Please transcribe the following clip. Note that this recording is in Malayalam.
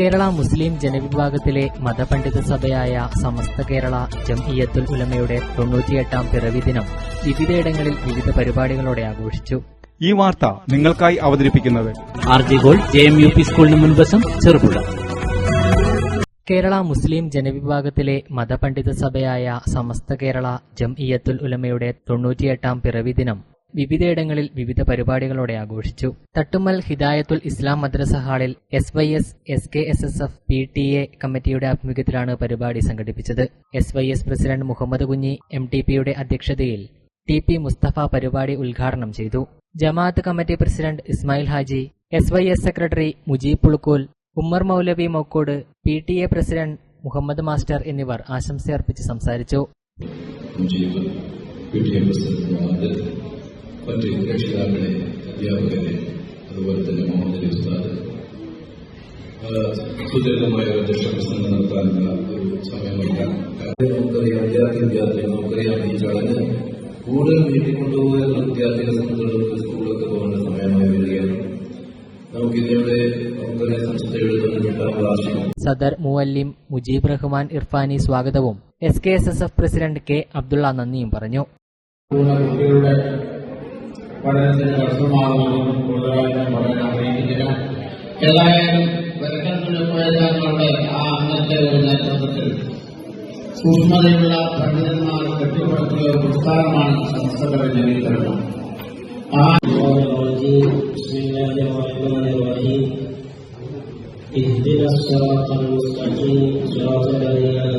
കേരള മുസ്ലിം ജനവിഭാഗത്തിലെ മതപണ്ഡിത സഭയായ സമസ്ത കേരള ജംഇയത്തുൽ ഉലമയുടെ തൊണ്ണൂറ്റിയെട്ടാം പിറവി ദിനം വിവിധയിടങ്ങളിൽ വിവിധ പരിപാടികളോടെ ആഘോഷിച്ചു. ഈ വാർത്ത നിങ്ങൾക്കായി അവതരിപ്പിക്കുന്നത് R J gold J M U P സ്കൂളിന് മുൻവശം ചെറുപുഴ. കേരള മുസ്ലിം ജനവിഭാഗത്തിലെ മതപണ്ഡിത സഭയായ സമസ്ത കേരള ജംഇയത്തുൽ ഉലമയുടെ തൊണ്ണൂറ്റിയെട്ടാം പിറവി ദിനം വിവിധയിടങ്ങളിൽ വിവിധ പരിപാടികളോടെ ആഘോഷിച്ചു. തട്ടുമ്മൽ ഹിദായത്തുൽ ഇസ്ലാം മദ്രസ ഹാളിൽ S Y S S K S S F P T A കമ്മിറ്റിയുടെ ആഭിമുഖ്യത്തിലാണ് പരിപാടി സംഘടിപ്പിച്ചത്. S Y S president Muhammad Kunhi M T പിയുടെ അധ്യക്ഷതയിൽ ടി പി മുസ്തഫ പരിപാടി ഉദ്ഘാടനം ചെയ്തു. ജമാഅത്ത് committee president Ismail Haji S Y S secretary Mujeeb Pulukkol Ummer Moulavi Mokkode P T A president Muhammad master എന്നിവർ ആശംസയർപ്പിച്ച് സംസാരിച്ചു. മുജീബ് പ്രസിഡന്റ് മറ്റ് രക്ഷിതാക്കളെ അധ്യാപകരെ അതുപോലെ തന്നെ മുഹമ്മദ് അലി ഉസ്താദ് സുദീർഘമായ ഒരു അധ്യക്ഷ പ്രസംഗം നടത്താനുള്ള ഒരു സമയമല്ല കാര്യം നമുക്കറിയാം വിദ്യാർത്ഥി വിദ്യാർത്ഥികൾ നമുക്കറിയാം ഈ ചടങ്ങ് കൂടുതൽ നീട്ടിക്കൊണ്ടുപോകുന്ന വിദ്യാർത്ഥികളെ സംബന്ധിച്ചിടത്തോളം സ്കൂളിലൊക്കെ പോകേണ്ട സമയമായി വരികയാണ്. സദർ മുവല്ലിം മുജീബ് റഹ്മാൻ ഇർഫാനി സ്വാഗതവും. S K S S F president K Abdulla നന്ദിയും പറഞ്ഞു. പഠനത്തിന് തടസ്സമാകുമെന്നും കൂടുതലായി ഞാൻ പറയാൻ ആഗ്രഹിക്കുന്നില്ല ഏതായാലും വരക്കത്തിലെ ആ അന്നത്തെ ഒരു നേതൃത്വത്തിൽ സൂക്ഷ്മതയുള്ള പണ്ഡിതന്മാർ കെട്ടിപ്പടുത്തിയ ഒരു പുസ്തകമാണ് സംസ്ഥകളുടെ നവീകരണം ആ بسم الله الرحمن الرحيم اهدنا الصراط المستقيم صراط الذين أنعمت عليهم